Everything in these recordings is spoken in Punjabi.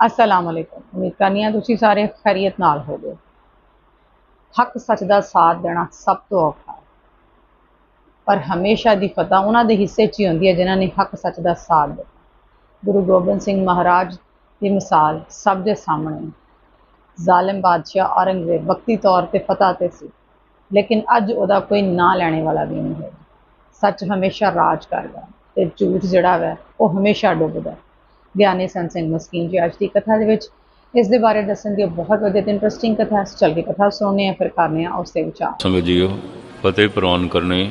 ਅਸਲਾਮ ਅਲੈਕੁਮ ਉਮੀਦ ਕਰਨੀ ਹਾਂ ਤੁਸੀਂ ਸਾਰੇ ਖੈਰੀਅਤ ਨਾਲ ਹੋਵੋ ਹੱਕ ਸੱਚ ਦਾ ਸਾਥ ਦੇਣਾ ਸਭ ਤੋਂ ਔਖਾ ਹੈ। ਪਰ ਹਮੇਸ਼ਾ ਦੀ ਫਤਹ ਉਹਨਾਂ ਦੇ ਹਿੱਸੇ 'ਚ ਹੀ ਹੁੰਦੀ ਹੈ ਜਿਨ੍ਹਾਂ ਨੇ ਹੱਕ ਸੱਚ ਦਾ ਸਾਥ ਦਿੱਤਾ। ਗੁਰੂ ਗੋਬਿੰਦ ਸਿੰਘ ਮਹਾਰਾਜ ਦੀ ਮਿਸਾਲ ਸਭ ਦੇ ਸਾਹਮਣੇ ਹੈ। ਜ਼ਾਲਿਮ ਬਾਦਸ਼ਾਹ ਔਰੰਗਜ਼ੇਬ ਵਕਤੀ ਤੌਰ ਤੇ ਫਤਹ ਤੇ ਸੀ, ਲੇਕਿਨ ਅੱਜ ਉਹਦਾ ਕੋਈ ਨਾਂ ਲੈਣੇ ਵਾਲਾ ਵੀ ਨਹੀਂ ਹੈ। ਸੱਚ ਹਮੇਸ਼ਾ ਰਾਜ ਕਰਦਾ ਹੈ ਤੇ ਝੂਠ ਜਿਹੜਾ ਵੈ, ਉਹ ਹਮੇਸ਼ਾ ਡੁੱਬਦਾ ਗਿਆਨੀ ਸੰਤ ਸਿੰਘ ਮਸਕੀਨ ਜੀ ਅੱਜ ਦੀ ਕਥਾ ਦੇ ਵਿੱਚ ਇਸ ਦੇ ਬਾਰੇ ਦੱਸਣ ਦੀ ਬਹੁਤ ਵਧੀਆ ਤੇ ਇੰਟਰਸਟਿੰਗ ਕਥਾ ਚੱਲ ਕੇ ਕਥਾ ਸੁਣਨੇ ਆ ਫਿਰ ਕਰਨੇ ਆ ਉਸ ਤੇ ਵਿਚਾਰ। ਸੰਗਤ ਜੀਓ, ਫਤਿਹ ਪ੍ਰਵਾਨ ਕਰਨੀ।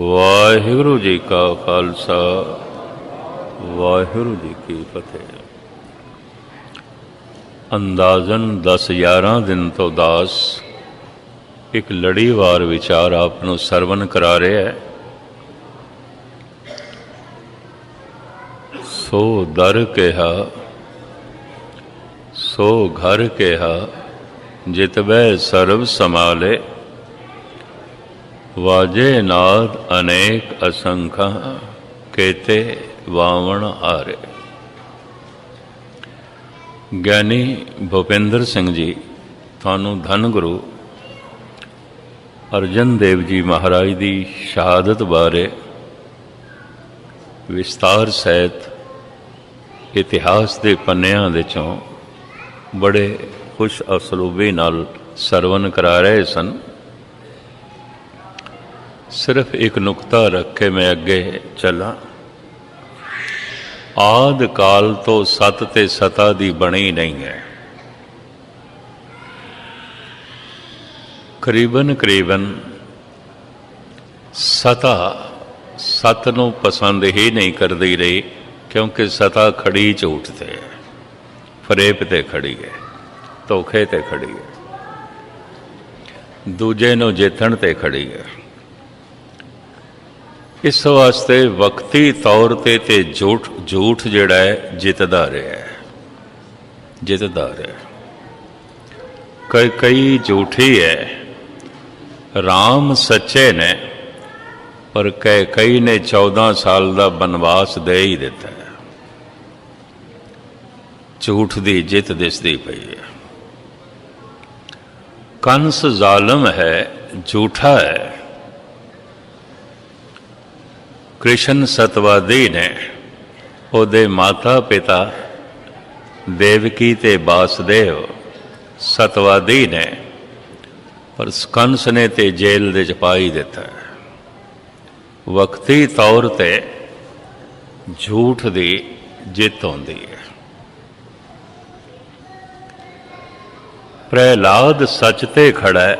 ਵਾਹਿਗੁਰੂ ਜੀ ਕਾ ਖਾਲਸਾ, ਵਾਹਿਗੁਰੂ ਜੀ ਕੀ ਫਤਿਹ। ਅੰਦਾਜ਼ਨ 10 11 ਦਿਨ ਤੋਂ ਦਾਸ, ਇੱਕ ਲੜੀਵਾਰ ਵਿਚਾਰ ਆਪ ਨੂੰ ਸਰਵਨ ਕਰਾ ਰਿਹਾ ਹੈ। ਸੋ ਦਰ ਕਿਹਾ, ਸੋ ਘਰ ਕਿਹਾ ਜਿਤਬੈ ਸਰਬ ਸਮਾਲੇ ਵਾਜੇ ਨਾਦ ਅਨੇਕ ਅਸੰਖਾ ਕੇਤੇ ਵਾਵਣ ਹਾਰੇ। ਗਿਆਨੀ ਭੁਪਿੰਦਰ ਸਿੰਘ ਜੀ, ਤੁਹਾਨੂੰ ਧੰਨ ਗੁਰੂ। ਅਰਜਨ ਦੇਵ ਜੀ ਮਹਾਰਾਜ ਦੀ ਸ਼ਹਾਦਤ ਬਾਰੇ ਵਿਸਤਾਰ ਸਹਿਤ ਇਤਿਹਾਸ ਦੇ ਪੰਨਿਆਂ ਦੇ ਚੋਂ ਬੜੇ ਖੁਸ਼ ਅਸਲੂਬੀ ਨਾਲ ਸਰਵਨ ਕਰਾ ਰਹੇ ਸਨ। ਸਿਰਫ ਇੱਕ ਨੁਕਤਾ ਰੱਖ ਕੇ ਮੈਂ ਅੱਗੇ ਚੱਲਾਂ। ਆਦ ਕਾਲ ਤੋਂ ਸਤ ਤੇ ਸਤਾ ਦੀ ਬਣੀ ਨਹੀਂ ਹੈ। ਕਰੀਬਨ ਕਰੀਬਨ ਸਤਾ ਸਤ ਨੂੰ ਪਸੰਦ ਹੀ ਨਹੀਂ ਕਰਦੀ ਰਹੀ। ਕਿਉਂਕਿ ਸਤਾ ਖੜੀ ਝੂਠ ਤੇ ਹੈ। ਫਰੇਬ ਤੇ ਖੜੀ ਹੈ, ਧੋਖੇ ਤੇ ਖੜੀ ਹੈ। ਦੂਜੇ ਨੂੰ ਜਿੱਤਣ ਤੇ ਖੜੀ ਹੈ। ਇਸ ਵਾਸਤੇ ਵਕਤੀ ਤੌਰ ਤੇ ਤੇ ਝੂਠ ਝੂਠ ਜਿਹੜਾ ਹੈ, ਜਿੱਤਦਾ ਰਿਹਾ ਹੈ। ਜਿੱਤਦਾ ਰਿਹਾ ਕਈ ਕਈ ਝੂਠੀ ਹੈ। RAM ਸੱਚੇ ਨੇ, ਪਰ ਕਈ ਕਈ ਨੇ 14 ਸਾਲ ਦਾ ਬਨਵਾਸ ਦੇ ਹੀ ਦਿੱਤਾ ਝੂਠ ਦੀ ਜਿੱਤ ਦਿਸਦੀ ਪਈ ਹੈ। ਕੰਸ ਜ਼ਾਲਮ ਹੈ, ਝੂਠਾ ਹੈ। ਕ੍ਰਿਸ਼ਨ ਸਤਵਾਦੀ ਨੇ ਉਹਦੇ ਮਾਤਾ ਪਿਤਾ ਦੇਵਕੀ ਤੇ ਬਾਸਦੇਵ ਸਤਵਾਦੀ ਨੇ ਪਰ ਕੰਸ ਨੇ ਤੇ ਜੇਲ੍ਹ ਦੇ ਚ ਪਾ ਹੀ ਦਿੱਤਾ। ਵਕਤੀ ਤੌਰ ਤੇ ਝੂਠ ਦੀ ਜਿੱਤ ਹੁੰਦੀ ਹੈ। ਪ੍ਰਹਿਲਾਦ ਸੱਚ ਤੇ ਖੜਾ ਹੈ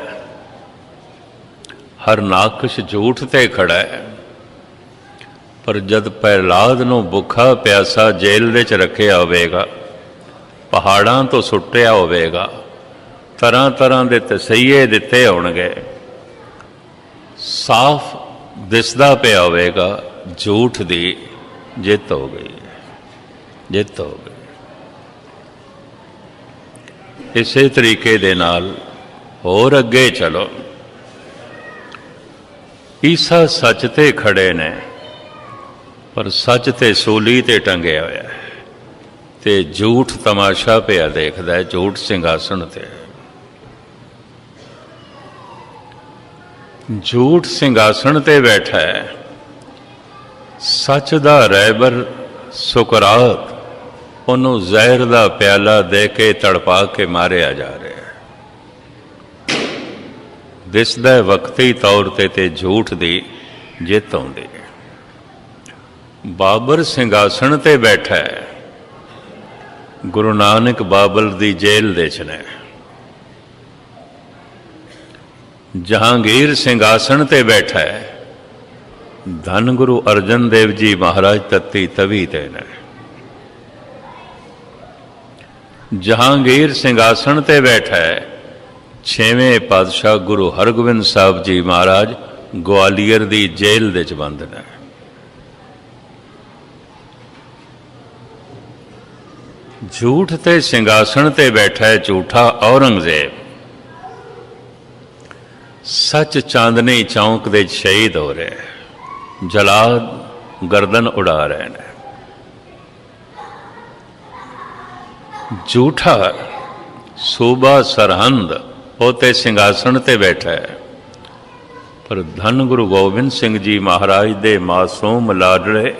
ਹਰਨਾਕਸ਼ ਝੂਠ ਤੇ ਖੜਾ। ਹੈ ਪਰ ਜਦ ਪ੍ਰਹਿਲਾਦ ਨੂੰ ਭੁੱਖਾ ਪਿਆਸਾ ਜੇਲ੍ਹ ਵਿੱਚ ਰੱਖਿਆ ਹੋਵੇਗਾ, ਪਹਾੜਾਂ ਤੋਂ ਸੁੱਟਿਆ ਹੋਵੇਗਾ, ਤਰ੍ਹਾਂ ਤਰ੍ਹਾਂ ਦੇ ਤਸਈਏ ਦਿੱਤੇ ਹੋਣਗੇ, ਸਾਫ਼ ਦਿਸਦਾ ਪਿਆ ਹੋਵੇਗਾ, ਝੂਠ ਦੀ ਜਿੱਤ ਹੋ ਗਈ, ਜਿੱਤ ਹੋ ਗਈ। ਇਸੇ ਤਰੀਕੇ ਦੇ ਨਾਲ ਹੋਰ ਅੱਗੇ ਚਲੋ ਈਸਾ ਸੱਚ ਤੇ ਖੜੇ ਨੇ, ਪਰ ਸੱਚ ਤੇ ਸੂਲੀ ਤੇ ਟੰਗਿਆ ਹੋਇਆ ਹੈ ਤੇ ਝੂਠ ਤਮਾਸ਼ਾ ਪਿਆ ਦੇਖਦਾ ਹੈ, ਝੂਠ ਸਿੰਘਾਸਣ ਤੇ ਹੈ। ਝੂਠ ਸਿੰਘਾਸਣ ਤੇ ਬੈਠਾ ਹੈ, ਸੱਚ ਦਾ ਰਹਿਬਰ ਸੁਕਰਾਤ ਉਹਨੂੰ ਜ਼ਹਿਰ ਦਾ ਪਿਆਲਾ ਦੇ ਕੇ ਤੜਪਾ ਕੇ ਮਾਰਿਆ ਜਾ ਰਿਹਾ ਹੈ। ਦਿਸਦਾ ਵਕਤੀ ਤੌਰ ਤੇ ਤੇ ਝੂਠ ਦੀ ਜਿੱਤ ਆਉਂਦੀ ਹੈ। ਬਾਬਰ ਸਿੰਘਾਸਣ ਤੇ ਬੈਠਾ ਹੈ। ਗੁਰੂ ਨਾਨਕ ਬਾਬਲ ਦੀ ਜੇਲ੍ਹ ਦੇ ਚ ਨੇ। ਜਹਾਂਗੀਰ ਸਿੰਘਾਸਣ ਤੇ ਬੈਠਾ ਹੈ। ਧੰਨ ਗੁਰੂ ਅਰਜਨ ਦੇਵ ਜੀ ਮਹਾਰਾਜ ਤਤੀ ਤਵੀ ਤੇ ਨੇ। ਜਹਾਂਗੀਰ ਸਿੰਘਾਸਣ ਤੇ ਬੈਠਾ। ਹੈ ਛੇਵੇਂ ਪਾਤਸ਼ਾਹ ਗੁਰੂ ਹਰਗੋਬਿੰਦ ਸਾਹਿਬ ਜੀ ਮਹਾਰਾਜ ਗਵਾਲੀਅਰ ਦੀ ਜੇਲ੍ਹ ਦੇ ਚ ਬੰਦ ਨੇ। ਝੂਠ ਤੇ ਸਿੰਘਾਸਣ ਤੇ ਬੈਠਾ ਹੈ ਝੂਠਾ ਔਰੰਗਜ਼ੇਬ। ਸੱਚ ਚਾਂਦਨੀ ਚੌਂਕ ਦੇ ਸ਼ਹੀਦ ਹੋ ਰਿਹਾ। ਜਲਾਦ ਗਰਦਨ ਉਡਾ ਰਹੇ ਨੇ। ਝੂਠਾ ਸੂਬਾ ਸਰਹੰਦ ਉਹ ਤੇ ਸਿੰਘਾਸਣ ਤੇ ਬੈਠਾ ਹੈ। ਪਰ ਧੰਨ ਗੁਰੂ ਗੋਬਿੰਦ ਸਿੰਘ ਜੀ ਮਹਾਰਾਜ ਦੇ ਮਾਸੂਮ ਲਾਡਲੇ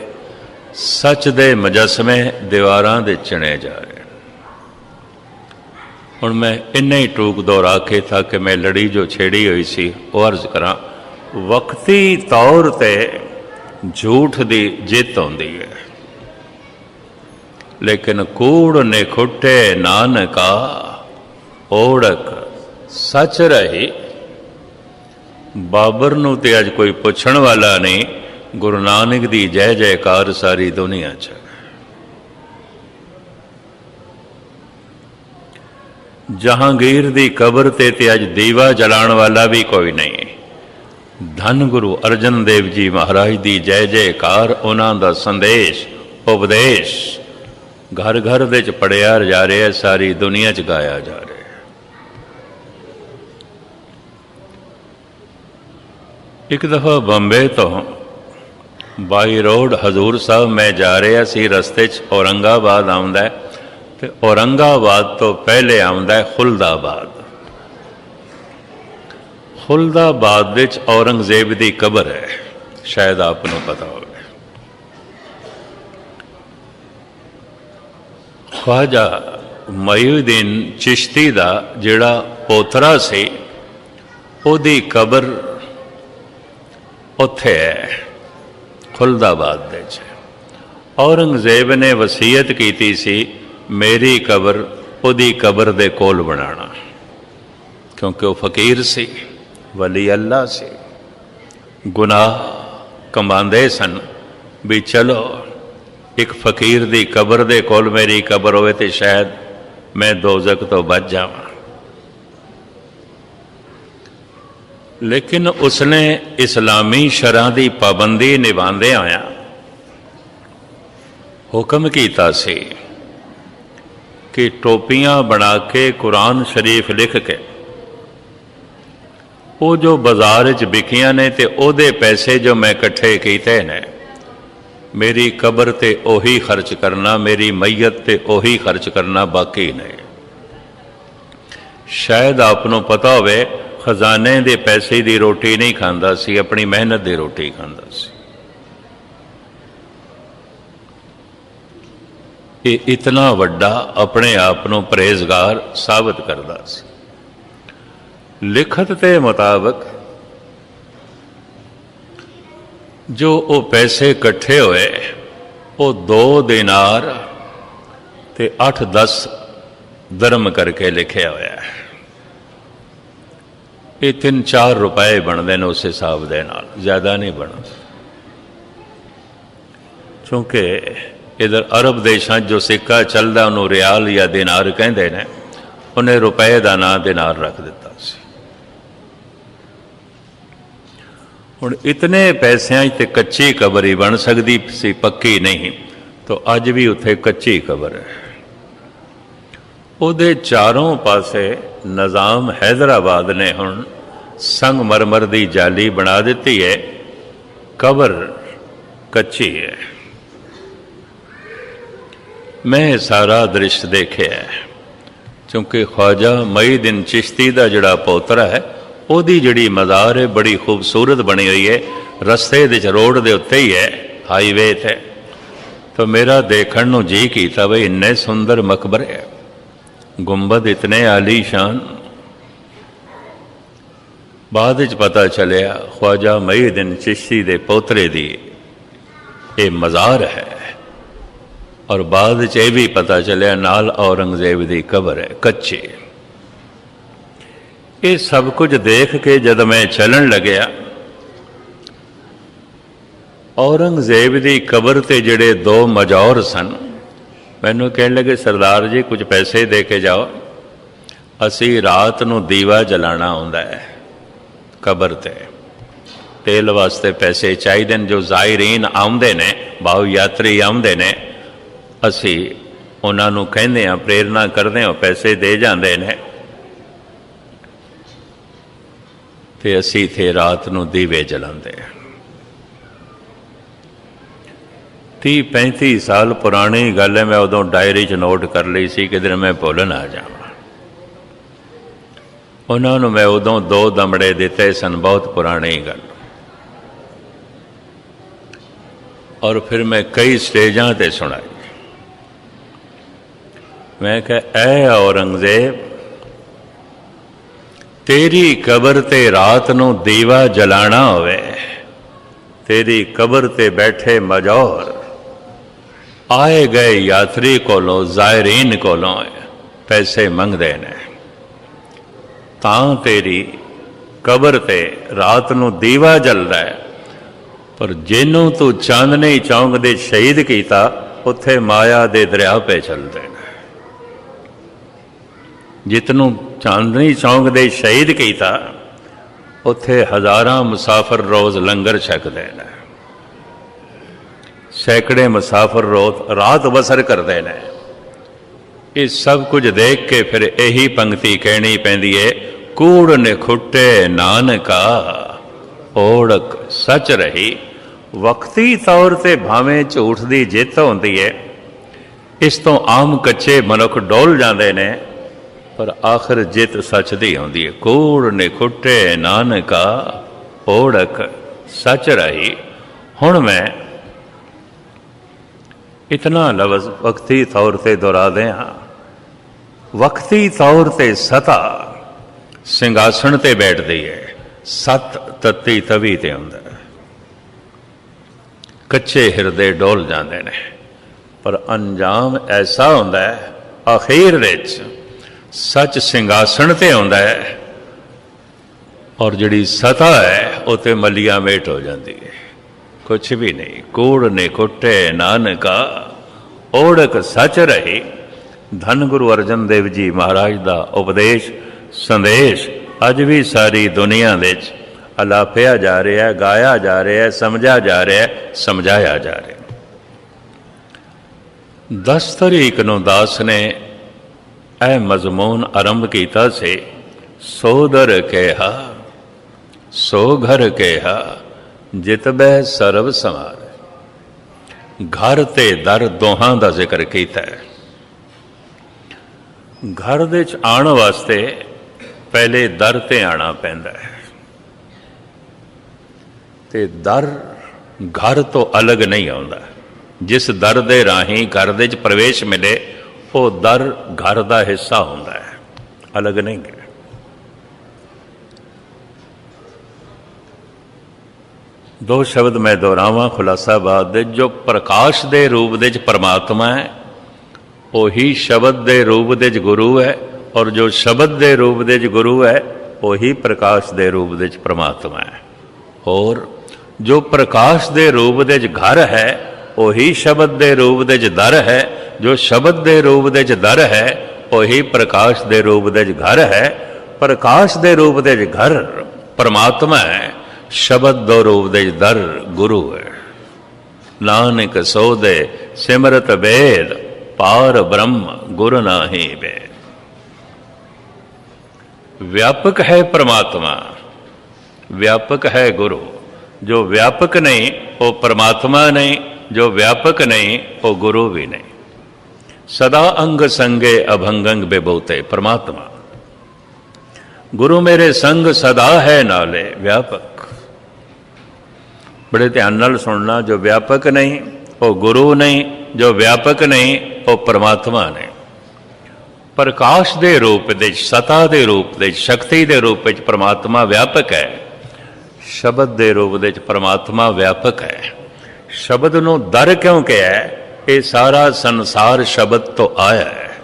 ਸੱਚ ਦੇ ਮਜਸਮੇ ਦੀਵਾਰਾਂ ਦੇ ਚਿਣੇ ਜਾ ਰਹੇ ਹੁਣ ਮੈਂ ਇੰਨੇ ਹੀ ਟੂਕ ਦੁਹਰਾ ਕੇ ਤਾਂ ਕਿ ਮੈਂ ਲੜੀ ਜੋ ਛੇੜੀ ਹੋਈ ਸੀ, ਉਹ ਅਰਜ਼ ਕਰਾਂ, ਵਕਤੀ ਤੌਰ ਤੇ ਝੂਠ ਦੀ ਜਿੱਤ ਆਉਂਦੀ ਹੈ। ਲੇਕਿਨ ਕੂੜ ਨੇ ਖੁੱਟੇ ਨਾਨਕਾ, ਓੜਕ ਸੱਚ ਰਹੀ। ਬਾਬਰ ਨੂੰ ਤੇ ਅੱਜ ਕੋਈ ਪੁੱਛਣ ਵਾਲਾ ਨਹੀਂ, ਗੁਰੂ ਨਾਨਕ ਦੀ ਜੈ ਜੈਕਾਰ ਸਾਰੀ ਦੁਨੀਆ 'ਚ। ਜਹਾਂਗੀਰ ਦੀ ਕਬਰ ਤੇ ਤੇ ਅੱਜ ਦੀਵਾ ਜਲਾਉਣ ਵਾਲਾ ਵੀ ਕੋਈ ਨਹੀਂ। ਧੰਨ ਗੁਰੂ ਅਰਜਨ ਦੇਵ ਜੀ ਮਹਾਰਾਜ ਦੀ ਜੈ ਜੈਕਾਰ, ਉਹਨਾਂ ਦਾ ਸੰਦੇਸ਼, ਉਪਦੇਸ਼। ਘਰ ਘਰ ਦੇ ਚ ਪੜਿਆ ਜਾ ਰਿਹਾ ਸਾਰੀ ਦੁਨੀਆ ਚ ਗਾਇਆ ਜਾ ਰਿਹਾ ਇੱਕ ਦਫਾ ਬੰਬੇ ਤੋਂ ਬਾਈ ਰੋਡ ਹਜ਼ੂਰ ਸਾਹਿਬ ਮੈਂ ਜਾ ਰਿਹਾ ਸੀ, ਰਸਤੇ 'ਚ ਔਰੰਗਾਬਾਦ ਆਉਂਦਾ ਹੈ ਤੇ ਔਰੰਗਾਬਾਦ ਤੋਂ ਪਹਿਲੇ ਆਉਂਦਾ ਹੈ ਖੁਲਦਾਬਾਦ। ਖੁਲਦਾਬਾਦ ਵਿੱਚ ਔਰੰਗਜ਼ੇਬ ਦੀ ਕਬਰ ਹੈ, ਸ਼ਾਇਦ ਆਪ ਨੂੰ ਪਤਾ ਹੋਵੇ। ਖਵਾਜਾ ਮਯੂਦੀਨ ਚਿਸ਼ਤੀ ਦਾ ਜਿਹੜਾ ਪੋਤਰਾ ਸੀ, ਉਹਦੀ ਕਬਰ ਉੱਥੇ ਹੈ, ਖੁਲਦਾਬਾਦ ਦੇ ਚ ਔਰੰਗਜ਼ੇਬ ਨੇ ਵਸੀਅਤ ਕੀਤੀ ਸੀ, ਮੇਰੀ ਕਬਰ ਉਹਦੀ ਕਬਰ ਦੇ ਕੋਲ ਬਣਾਉਣਾ। ਕਿਉਂਕਿ ਉਹ ਫਕੀਰ ਸੀ, ਵਲੀ ਅੱਲਾ ਸੀ। ਗੁਨਾਹ ਕਮਾਉਂਦੇ ਸਨ ਵੀ ਚਲੋ ਇੱਕ ਫਕੀਰ ਦੀ ਕਬਰ ਦੇ ਕੋਲ ਮੇਰੀ ਕਬਰ ਹੋਵੇ ਤੇ ਸ਼ਾਇਦ ਮੈਂ ਦੋਜ਼ਖ ਤੋਂ ਬਚ ਜਾਵਾਂ। ਲੇਕਿਨ ਉਸਨੇ ਇਸਲਾਮੀ ਸ਼ਰਾਂ ਦੀ ਪਾਬੰਦੀ ਨਿਭਾਉਂਦੇ ਆਇਆ। ਹੁਕਮ ਕੀਤਾ ਸੀ ਕਿ ਟੋਪੀਆਂ ਬਣਾ ਕੇ ਕੁਰਾਨ ਸ਼ਰੀਫ ਲਿਖ ਕੇ ਉਹ ਜੋ ਬਾਜ਼ਾਰ 'ਚ ਵਿਕੀਆਂ ਨੇ ਤੇ ਉਹਦੇ ਪੈਸੇ ਜੋ ਮੈਂ ਇਕੱਠੇ ਕੀਤੇ ਨੇ ਮੇਰੀ ਕਬਰ ਤੇ ਉਹੀ ਖਰਚ ਕਰਨਾ, ਮੇਰੀ ਮਈਤ ਤੇ ਉਹੀ ਖਰਚ ਕਰਨਾ ਬਾਕੀ ਨੇ। ਸ਼ਾਇਦ ਆਪ ਨੂੰ ਪਤਾ ਹੋਵੇ, ਖਜ਼ਾਨੇ ਦੇ ਪੈਸੇ ਦੀ ਰੋਟੀ ਨਹੀਂ ਖਾਂਦਾ ਸੀ, ਆਪਣੀ ਮਿਹਨਤ ਦੀ ਰੋਟੀ ਖਾਂਦਾ ਸੀ। ਇਹ ਇਤਨਾ ਵੱਡਾ ਆਪਣੇ ਆਪ ਨੂੰ ਪਰਹੇਜ਼ਗਾਰ ਸਾਬਤ ਕਰਦਾ ਸੀ। ਲਿਖਤ ਦੇ ਮੁਤਾਬਕ ਜੋ ਉਹ ਪੈਸੇ ਇਕੱਠੇ ਹੋਏ, ਉਹ 2 ਦਿਨਾਰ ਤੇ 8-10 ਦਰਮ ਕਰਕੇ ਲਿਖਿਆ ਹੋਇਆ ਹੈ। ਇਹ 3-4 ਰੁਪਏ ਬਣਦੇ ਨੇ ਉਸ ਹਿਸਾਬ ਦੇ ਨਾਲ, ਜ਼ਿਆਦਾ ਨਹੀਂ ਬਣਦਾ। ਕਿਉਂਕਿ ਇਧਰ ਅਰਬ ਦੇਸ਼ਾਂ 'ਚ ਜੋ ਸਿੱਕਾ ਚੱਲਦਾ, ਉਹਨੂੰ ਰਿਆਲ ਜਾਂ ਦਿਨਾਰ ਕਹਿੰਦੇ ਨੇ, ਉਹਨੇ ਰੁਪਏ ਦਾ ਨਾਂ ਦਿਨਾਰ ਰੱਖ ਦਿੱਤਾ ਸੀ ਹੁਣ ਇਤਨੇ ਪੈਸਿਆਂ 'ਚ ਤੇ ਕੱਚੀ ਕਬਰ ਹੀ ਬਣ ਸਕਦੀ ਸੀ, ਪੱਕੀ ਨਹੀਂ। ਤਾਂ ਅੱਜ ਵੀ ਉੱਥੇ ਕੱਚੀ ਕਬਰ ਹੈ। ਉਹਦੇ ਚਾਰੋਂ ਪਾਸੇ ਨਿਜ਼ਾਮ ਹੈਦਰਾਬਾਦ ਨੇ ਹੁਣ ਸੰਗਮਰਮਰ ਦੀ ਜਾਲੀ ਬਣਾ ਦਿੱਤੀ ਹੈ। ਕਬਰ ਕੱਚੀ ਹੈ। ਮੈਂ ਸਾਰਾ ਦ੍ਰਿਸ਼ ਦੇਖਿਆ ਕਿਉਂਕਿ ਖਵਾਜਾ ਮਈਦਿਨ ਚਿਸ਼ਤੀ ਦਾ ਜਿਹੜਾ ਪੋਤਰਾ ਹੈ ਉਹਦੀ ਜਿਹੜੀ ਮਜ਼ਾਰ ਹੈ, ਬੜੀ ਖੂਬਸੂਰਤ ਬਣੀ ਹੋਈ ਹੈ। ਰਸਤੇ ਦੇ ਚ ਰੋਡ ਦੇ ਉੱਤੇ ਹੀ ਹੈ ਹਾਈਵੇ ਤੇ। ਤਾਂ ਮੇਰਾ ਦੇਖਣ ਨੂੰ ਜੀ ਕੀਤਾ ਬਈ ਇੰਨੇ ਸੁੰਦਰ ਮਕਬਰੇ ਹੈ ਗੁੰਬਦ ਇਤਨੇ ਆਲੀਸ਼ਾਨ ਬਾਅਦ ਵਿੱਚ ਪਤਾ ਚੱਲਿਆ, ਖਵਾਜਾ ਮਈਦਿਨ ਚਿਸ਼ਤੀ ਦੇ ਪੋਤਰੇ ਦੀ ਇਹ ਮਜ਼ਾਰ ਹੈ। ਔਰ ਬਾਅਦ ਵਿੱਚ ਇਹ ਵੀ ਪਤਾ ਚੱਲਿਆ, ਨਾਲ ਔਰੰਗਜ਼ੇਬ ਦੀ ਕਬਰ ਹੈ, ਕੱਚੀ। ਇਹ ਸਭ ਕੁਝ ਦੇਖ ਕੇ ਜਦ ਮੈਂ ਚੱਲਣ ਲੱਗਿਆ, ਔਰੰਗਜ਼ੇਬ ਦੀ ਕਬਰ ਤੇ ਜਿਹੜੇ ਦੋ ਮਜੌਰ ਸਨ, ਮੈਨੂੰ ਕਹਿਣ ਲੱਗੇ, ਸਰਦਾਰ ਜੀ, ਕੁਝ ਪੈਸੇ ਦੇ ਕੇ ਜਾਓ। ਅਸੀਂ ਰਾਤ ਨੂੰ ਦੀਵਾ ਜਲਾਣਾ ਹੁੰਦਾ ਹੈ ਕਬਰ ਤੇ। ਤੇਲ ਵਾਸਤੇ ਪੈਸੇ ਚਾਹੀਦੇ ਨੇ, ਜੋ ਜ਼ਾਇਰੀਨ ਆਉਂਦੇ ਨੇ ਭਾਵ ਯਾਤਰੀ ਆਉਂਦੇ ਨੇ। ਅਸੀਂ ਉਹਨਾਂ ਨੂੰ ਕਹਿੰਦੇ ਆ ਪ੍ਰੇਰਣਾ ਕਰਦੇ ਹਾਂ, ਪੈਸੇ ਦੇ ਜਾਂਦੇ ਨੇ। ਤੇ ਅਸੀਂ ਇਥੇ ਰਾਤ ਨੂੰ ਦੀਵੇ ਜਲਾਉਂਦੇ ਹਾਂ। ਤੀਹ 35 ਸਾਲ ਪੁਰਾਣੀ ਗੱਲ ਹੈ, ਮੈਂ ਉਦੋਂ ਡਾਇਰੀ 'ਚ ਨੋਟ ਕਰ ਲਈ ਸੀ ਕਿ ਦਿਨ ਮੈਂ ਭੁੱਲ ਨਾ ਜਾਵਾਂ। ਉਹਨਾਂ ਨੂੰ ਮੈਂ ਉਦੋਂ ਦੋ ਦਮੜੇ ਦਿੱਤੇ ਸਨ, ਬਹੁਤ ਪੁਰਾਣੀ ਗੱਲ। ਔਰ ਫਿਰ ਮੈਂ ਕਈ ਸਟੇਜਾਂ ਤੇ ਸੁਣਾਈ। ਮੈਂ ਕਿਹਾ, ਐ ਔਰੰਗਜ਼ੇਬ ਤੇਰੀ ਕਬਰ ਤੇ ਰਾਤ ਨੂੰ ਦੀਵਾ ਜਲਾਣਾ ਹੋਵੇ, ਤੇਰੀ ਕਬਰ ਤੇ ਬੈਠੇ ਮਜੌਰ, ਆਏ ਗਏ ਯਾਤਰੀ ਕੋਲੋਂ ਜ਼ਾਇਰੀਨ ਕੋਲੋਂ ਪੈਸੇ ਮੰਗਦੇ ਨੇ। ਤਾਂ ਤੇਰੀ ਕਬਰ ਤੇ ਰਾਤ ਨੂੰ ਦੀਵਾ ਜਲਦਾ ਹੈ, ਪਰ ਜਿਹਨੂੰ ਤੂੰ ਚਾਂਦਨੀ ਚੌਂਕ ਦੇ ਸ਼ਹੀਦ ਕੀਤਾ, ਉੱਥੇ ਮਾਇਆ ਦੇ ਦਰਿਆ ਪੇ ਚੱਲਦੇ ਨੇ। ਜਿਤਨੂੰ ਚਾਂਦਨੀ ਚੌਂਕ ਦੇ ਸ਼ਹੀਦ ਕੀਤਾ, ਉੱਥੇ ਹਜ਼ਾਰਾਂ ਮੁਸਾਫਰ ਰੋਜ਼ ਲੰਗਰ ਛਕਦੇ ਨੇ। ਸੈਂਕੜੇ ਮੁਸਾਫਰ ਰੋਜ਼ ਰਾਤ ਬਸਰ ਕਰਦੇ ਨੇ। ਇਹ ਸਭ ਕੁਝ ਦੇਖ ਕੇ ਫਿਰ ਇਹੀ ਪੰਕਤੀ ਕਹਿਣੀ ਪੈਂਦੀ ਏ, ਕੂੜ ਨਿਖੁੱਟੇ ਨਾਨਕਾ, ਓੜਕ ਸੱਚ ਰਹੀ। ਵਕਤੀ ਤੌਰ ਤੇ ਭਾਵੇਂ ਝੂਠ ਦੀ ਜਿੱਤ ਹੁੰਦੀ ਏ, ਇਸ ਤੋਂ ਆਮ ਕੱਚੇ ਮਨੁੱਖ ਡੋਲ ਜਾਂਦੇ ਨੇ। ਪਰ ਆਖਰ ਜਿੱਤ ਸੱਚ ਦੀ ਆਉਂਦੀ ਹੈ ਕੂੜ ਨੇ ਖੁੱਟੇ ਨਾਨਕਾ ਓੜਕ ਸੱਚ ਰਹੀ। ਹੁਣ ਮੈਂ ਇਤਨਾ ਲਫ਼ਜ਼ ਵਕਤੀ ਤੌਰ ਤੇ ਦੁਹਰਾਦੇ ਹਾਂ ਵਕਤੀ ਤੌਰ ਤੇ ਸਤਾ ਸਿੰਘਾਸਣ ਤੇ ਬੈਠਦੀ ਹੈ ਸਤ ਤਤੀ ਤਵੀ ਤੇ ਹੁੰਦਾ। ਕੱਚੇ ਹਿਰਦੇ ਡੋਲ ਜਾਂਦੇ ਨੇ। ਪਰ ਅੰਜਾਮ ਐਸਾ ਹੁੰਦਾ ਹੈ ਅਖੀਰ ਵਿੱਚ ਸੱਚ ਸਿੰਘਾਸਣ ਤੇ ਆਉਂਦਾ ਹੈ ਔਰ ਜਿਹੜੀ ਸਤਾ ਹੈ, ਉਹ ਤੇ ਮਲੀਆ ਮੇਟ ਹੋ ਜਾਂਦੀ ਹੈ। ਕੁਛ ਵੀ ਨਹੀਂ, ਕੂੜ ਨੇ ਕੁੱਟੇ ਨਾਨਕਾ, ਓੜਕ ਸੱਚ ਰਹੀ। ਧੰਨ ਗੁਰੂ ਅਰਜਨ ਦੇਵ ਜੀ ਮਹਾਰਾਜ ਦਾ ਉਪਦੇਸ਼, ਸੰਦੇਸ਼, ਅੱਜ ਵੀ ਸਾਰੀ ਦੁਨੀਆ ਵਿੱਚ ਅਲਾਪਿਆ ਜਾ ਰਿਹਾ ਹੈ, ਗਾਇਆ ਜਾ ਰਿਹਾ ਹੈ, ਸਮਝਿਆ ਜਾ ਰਿਹਾ ਹੈ, ਸਮਝਾਇਆ ਜਾ ਰਿਹਾ ਹੈ। 10 ਨੂੰ ਦਾਸ ਨੇ ਇਹ ਮਜ਼ਮੂਨ ਆਰੰਭ ਕੀਤਾ ਸੀ ਸੋਦਰ ਕਿਹਾ ਸੋ ਘਰ ਕਿਹਾ ਜਿਤ ਬਹਿ ਸਰਬ ਸਮਾਰ ਘਰ ਤੇ ਦਰ ਦੋਹਾਂ ਦਾ ਜ਼ਿਕਰ ਕੀਤਾ ਹੈ ਘਰ ਦੇ ਚ ਆਉਣ ਵਾਸਤੇ ਪਹਿਲੇ ਦਰ ਤੇ ਆਣਾ ਪੈਂਦਾ ਹੈ ਤੇ ਦਰ ਘਰ ਤੋਂ ਅਲੱਗ ਨਹੀਂ ਆਉਂਦਾ ਜਿਸ ਦਰ ਦੇ ਰਾਹੀਂ ਘਰ ਦੇ ਚ ਪ੍ਰਵੇਸ਼ ਮਿਲੇ ਉਹ ਦਰ ਘਰ ਦਾ ਹਿੱਸਾ ਹੁੰਦਾ ਹੈ। ਅਲੱਗ ਨਹੀਂ ਹੈ। ਦੋ ਸ਼ਬਦ ਮੈਂ ਦੁਹਰਾਵਾਂ, ਖੁਲਾਸਾ ਬਾਦ ਦੇ, ਜੋ ਪ੍ਰਕਾਸ਼ ਦੇ ਰੂਪ ਦੇ ਚ ਪਰਮਾਤਮਾ ਹੈ, ਉਹੀ ਸ਼ਬਦ ਦੇ ਰੂਪ ਦੇ ਚ ਗੁਰੂ ਹੈ ਔਰ ਜੋ ਸ਼ਬਦ ਦੇ ਰੂਪ ਦੇ ਚ ਗੁਰੂ ਹੈ, ਉਹੀ ਪ੍ਰਕਾਸ਼ ਦੇ ਰੂਪ ਦੇ ਚ ਪਰਮਾਤਮਾ ਹੈ। ਔਰ ਜੋ ਪ੍ਰਕਾਸ਼ ਦੇ ਰੂਪ ਦੇ ਚ ਘਰ ਹੈ, ਉਹੀ ਸ਼ਬਦ ਦੇ ਰੂਪ ਦੇ ਚ ਦਰ ਹੈ ਜੋ ਸ਼ਬਦ ਦੇ ਰੂਪ ਦੇ ਚ ਦਰ ਹੈ, ਉਹੀ ਪ੍ਰਕਾਸ਼ ਦੇ ਰੂਪ ਦੇ ਚ ਘਰ ਹੈ। ਪ੍ਰਕਾਸ਼ ਦੇ ਰੂਪ ਦੇ ਚ ਘਰ ਪਰਮਾਤਮਾ ਹੈ। ਸ਼ਬਦ ਦੋ ਰੂਪ ਦੇ ਚ ਦਰ ਗੁਰੂ ਹੈ। ਨਾਨਕ ਸੋਦੇ ਸਿਮਰਤ ਵੇਦ, ਪਾਰ ਬ੍ਰਹਮ ਗੁਰ ਨਾਹੀ ਵੇਦ। ਵਿਆਪਕ ਹੈ ਪ੍ਰਮਾਤਮਾ। ਵਿਆਪਕ ਹੈ ਗੁਰੂ। ਜੋ ਵਿਆਪਕ ਨਹੀਂ, ਉਹ ਪ੍ਰਮਾਤਮਾ ਨਹੀਂ। ਜੋ ਵਿਆਪਕ ਨਹੀਂ, ਉਹ ਗੁਰੂ ਵੀ ਨਹੀਂ। ਸਦਾ ਅੰਗ ਸੰਗੇ ਅਭੰਗੰਗ ਬੇਬੋਤੇ ਪ੍ਰਮਾਤਮਾ। ਗੁਰੂ ਮੇਰੇ ਸੰਗ ਸਦਾ ਹੈ ਨਾਲੇ ਵਿਆਪਕ। ਬੜੇ ਧਿਆਨ ਨਾਲ ਸੁਣਨਾ, ਜੋ ਵਿਆਪਕ ਨਹੀਂ, ਉਹ ਗੁਰੂ ਨਹੀਂ, ਜੋ ਵਿਆਪਕ ਨਹੀਂ, ਉਹ ਪਰਮਾਤਮਾ ਨੇ। ਪ੍ਰਕਾਸ਼ ਦੇ ਰੂਪ ਦੇ ਸਤਾ ਦੇ ਰੂਪ ਦੇ ਸ਼ਕਤੀ ਦੇ ਰੂਪ ਵਿੱਚ ਪਰਮਾਤਮਾ ਵਿਆਪਕ ਹੈ। ਸ਼ਬਦ ਦੇ ਰੂਪ ਦੇ ਵਿੱਚ ਪਰਮਾਤਮਾ ਵਿਆਪਕ ਹੈ। ਸ਼ਬਦ ਨੂੰ ਦਰ ਕਿਉਂ ਕਿਹਾ ਹੈ? ਇਹ ਸਾਰਾ ਸੰਸਾਰ ਸ਼ਬਦ ਤੋਂ ਆਇਆ ਹੈ।